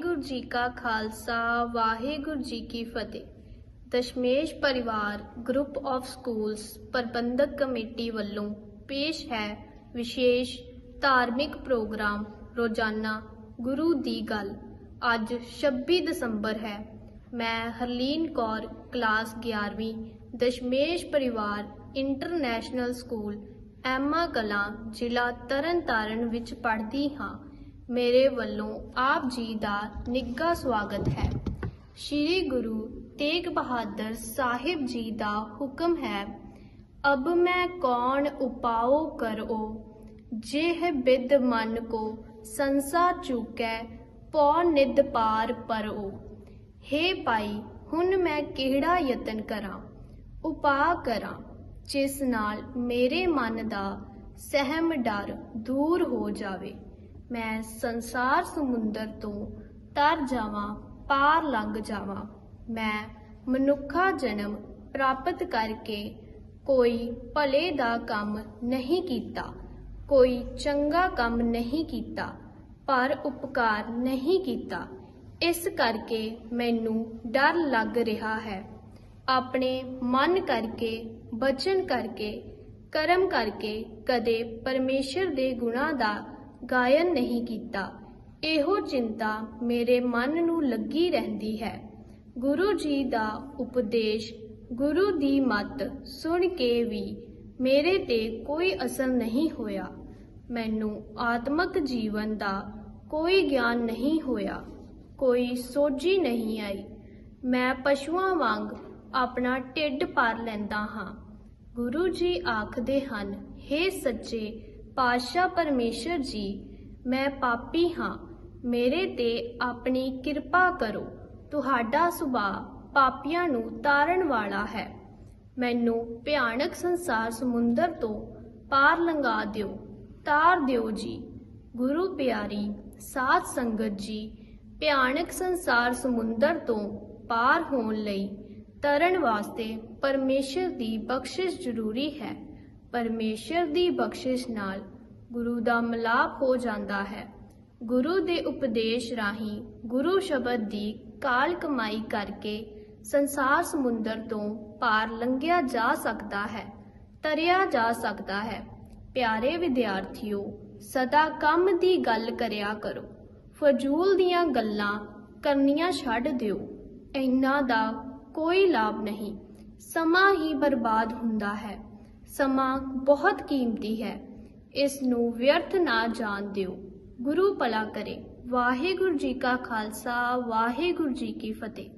ਵਾਹਿਗੁਰੂ ਜੀ ਕਾ ਖਾਲਸਾ, ਵਾਹਿਗੁਰੂ ਜੀ ਕੀ ਫਤਿਹ। Dashmesh Parivar group of schools Parbandhak committee ਵੱਲੋਂ ਪੇਸ਼ ਹੈ ਵਿਸ਼ੇਸ਼ ਧਾਰਮਿਕ ਪ੍ਰੋਗਰਾਮ ਰੋਜ਼ਾਨਾ ਗੁਰੂ ਦੀ ਗੱਲ। ਅੱਜ 26 ਦਸੰਬਰ ਹੈ। ਮੈਂ ਹਰਲੀਨ ਕੌਰ, ਕਲਾਸ 11ਵੀਂ Dashmesh Parivar international school, Emma Kalan ਜ਼ਿਲ੍ਹਾ ਤਰਨਤਾਰਨ ਵਿੱਚ ਪੜ੍ਹਦੀ ਹਾਂ। ਮੇਰੇ ਵੱਲੋਂ ਆਪ ਜੀ ਦਾ ਨਿੱਘਾ ਸਵਾਗਤ ਹੈ। ਸ਼੍ਰੀ ਗੁਰੂ ਤੇਗ ਬਹਾਦਰ ਸਾਹਿਬ ਜੀ ਦਾ ਹੁਕਮ ਹੈ, ਅਬ ਮੈਂ ਕੌਣ ਉਪਾਉ ਕਰੋ, ਜਿਹ ਬਿਦ ਮਨ ਕੋ ਸੰਸਾ ਚੁਕੈ, ਪਉ ਨਿਦ ਪਾਰ ਪਰੋ। ਹੇ ਭਾਈ, ਹੁਣ ਮੈਂ ਕਿਹੜਾ ਯਤਨ ਕਰਾਂ? ਉਪਾ ਕਰਾਂ, ਜਿਸ ਨਾਲ ਮੇਰੇ ਮਨ ਦਾ ਸਹਿਮ ਡਰ ਦੂਰ ਹੋ ਜਾਵੇ। ਮੈਂ ਸੰਸਾਰ ਸਮੁੰਦਰ ਤੋਂ ਤਰ ਜਾਵਾਂ, ਪਾਰ ਲੰਘ ਜਾਵਾਂ। ਮੈਂ ਮਨੁੱਖਾ ਜਨਮ ਪ੍ਰਾਪਤ ਕਰਕੇ ਕੋਈ ਭਲੇ ਦਾ ਕੰਮ ਨਹੀਂ ਕੀਤਾ, ਕੋਈ ਚੰਗਾ ਕੰਮ ਨਹੀਂ ਕੀਤਾ, ਪਰ ਉਪਕਾਰ ਨਹੀਂ ਕੀਤਾ। ਇਸ ਕਰਕੇ ਮੈਨੂੰ ਡਰ ਲੱਗ ਰਿਹਾ ਹੈ। ਆਪਣੇ ਮਨ ਕਰਕੇ ਬਚਨ ਕਰਕੇ, ਕਰਮ ਕਰਕੇ ਕਦੇ ਪਰਮੇਸ਼ਰ ਦੇ ਗੁਣਾਂ ਦਾ ਗਾਇਨ ਨਹੀਂ ਕੀਤਾ। ਇਹੋ ਚਿੰਤਾ ਮੇਰੇ ਮਨ ਨੂੰ ਲੱਗੀ ਰਹਿੰਦੀ ਹੈ। ਗੁਰੂ ਜੀ ਦਾ ਉਪਦੇਸ਼, ਗੁਰੂ ਦੀ ਮੱਤ ਸੁਣ ਕੇ ਵੀ ਮੇਰੇ ਤੇ ਕੋਈ ਅਸਰ ਨਹੀਂ ਹੋਇਆ। ਮੈਨੂੰ ਆਤਮਿਕ ਜੀਵਨ ਦਾ ਕੋਈ ਗਿਆਨ ਨਹੀਂ ਹੋਇਆ। ਕੋਈ ਸੋਝੀ ਨਹੀਂ ਆਈ। ਮੈਂ ਪਸ਼ੂਆਂ ਵਾਂਗ ਆਪਣਾ ਢਿੱਡ ਭਰ ਲੈਂਦਾ ਹਾਂ। ਗੁਰੂ ਜੀ ਆਖਦੇ ਹਨ हे ਸੱਚੇ ਪਾਤਸ਼ਾਹ ਪਰਮੇਸ਼ਰ ਜੀ, ਮੈਂ ਪਾਪੀ ਹਾਂ। ਮੇਰੇ ਤੇ ਆਪਣੀ ਕਿਰਪਾ ਕਰੋ। ਤੁਹਾਡਾ ਸੁਭਾਅ ਪਾਪੀਆਂ ਨੂੰ ਤਾਰਨ ਵਾਲਾ ਹੈ। ਮੈਨੂੰ ਭਿਆਨਕ ਸੰਸਾਰ ਸਮੁੰਦਰ ਤੋਂ ਪਾਰ ਲੰਘਾ ਦਿਓ। ਤਾਰ ਦਿਓ ਜੀ। ਗੁਰੂ ਪਿਆਰੀ, ਸਾਧ ਸੰਗਤ ਜੀ, ਭਿਆਨਕ ਸੰਸਾਰ ਸਮੁੰਦਰ ਤੋਂ ਪਾਰ ਹੋਣ ਲਈ ਤਰਨ ਵਾਸਤੇ ਪਰਮੇਸ਼ਰ ਦੀ ਬਖਸ਼ਿਸ਼ ਜ਼ਰੂਰੀ ਹੈ। ਪਰਮੇਸ਼ਰ ਦੀ ਬਖਸ਼ਿਸ਼ ਨਾਲ ਗੁਰੂ ਦਾ ਮਿਲਾਪ ਹੋ ਜਾਂਦਾ ਹੈ। ਗੁਰੂ ਦੇ ਉਪਦੇਸ਼ ਰਾਹੀਂ ਗੁਰੂ ਸ਼ਬਦ ਦੀ ਕਾਲ ਕਮਾਈ ਕਰਕੇ ਸੰਸਾਰ ਸਮੁੰਦਰ ਤੋਂ ਪਾਰ ਲੰਘਿਆ ਜਾ ਸਕਦਾ ਹੈ, ਤਰਿਆ ਜਾ ਸਕਦਾ ਹੈ। ਪਿਆਰੇ ਵਿਦਿਆਰਥੀਓ, ਸਦਾ ਕੰਮ ਦੀ ਗੱਲ ਕਰਿਆ ਕਰੋ। ਫਜ਼ੂਲ ਦੀਆਂ ਗੱਲਾਂ ਕਰਨੀਆਂ ਛੱਡ ਦਿਓ। ਇਹਨਾਂ ਦਾ ਕੋਈ ਲਾਭ ਨਹੀਂ। ਸਮਾਂ ਹੀ ਬਰਬਾਦ ਹੁੰਦਾ ਹੈ। ਸਮਾਂ ਬਹੁਤ ਕੀਮਤੀ ਹੈ। ਇਸ ਨੂੰ ਵਿਅਰਥ ਨਾ ਜਾਣ ਦਿਓ। ਗੁਰੂ ਭਲਾ ਕਰੇ। ਵਾਹਿਗੁਰੂ ਜੀ ਕਾ ਖਾਲਸਾ, ਵਾਹਿਗੁਰੂ ਜੀ ਕੀ ਫਤਿਹ।